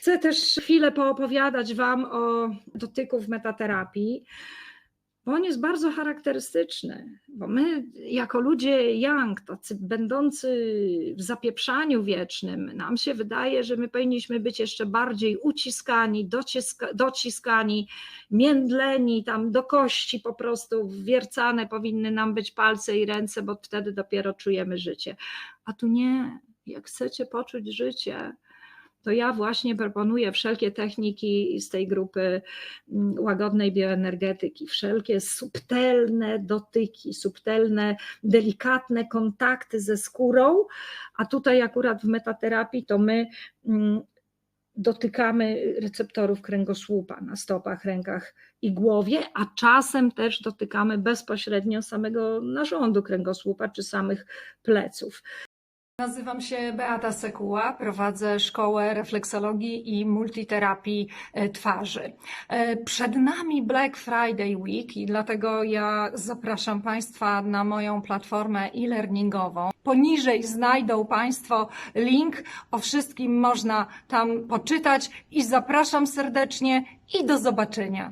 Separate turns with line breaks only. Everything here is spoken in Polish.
Chcę też chwilę poopowiadać Wam o dotyku w metaterapii, bo on jest bardzo charakterystyczny. Bo my, jako ludzie young, tacy będący w zapieprzaniu wiecznym, nam się wydaje, że my powinniśmy być jeszcze bardziej uciskani, dociska, dociskani, międleni, tam do kości po prostu wwiercane powinny nam być palce i ręce, bo wtedy dopiero czujemy życie. A tu nie. Jak chcecie poczuć życie, to ja właśnie proponuję wszelkie techniki z tej grupy mm, łagodnej bioenergetyki, wszelkie subtelne dotyki, subtelne, delikatne kontakty ze skórą, a tutaj akurat w metaterapii to my mm, dotykamy receptorów kręgosłupa na stopach, rękach i głowie, a czasem też dotykamy bezpośrednio samego narządu kręgosłupa czy samych pleców.
Nazywam się Beata Sekuła, prowadzę szkołę refleksologii i multiterapii e, twarzy. E, Przed nami Black Friday Week i dlatego ja zapraszam Państwa na moją platformę e-learningową. Poniżej znajdą Państwo link, o wszystkim można tam poczytać i zapraszam serdecznie i do zobaczenia.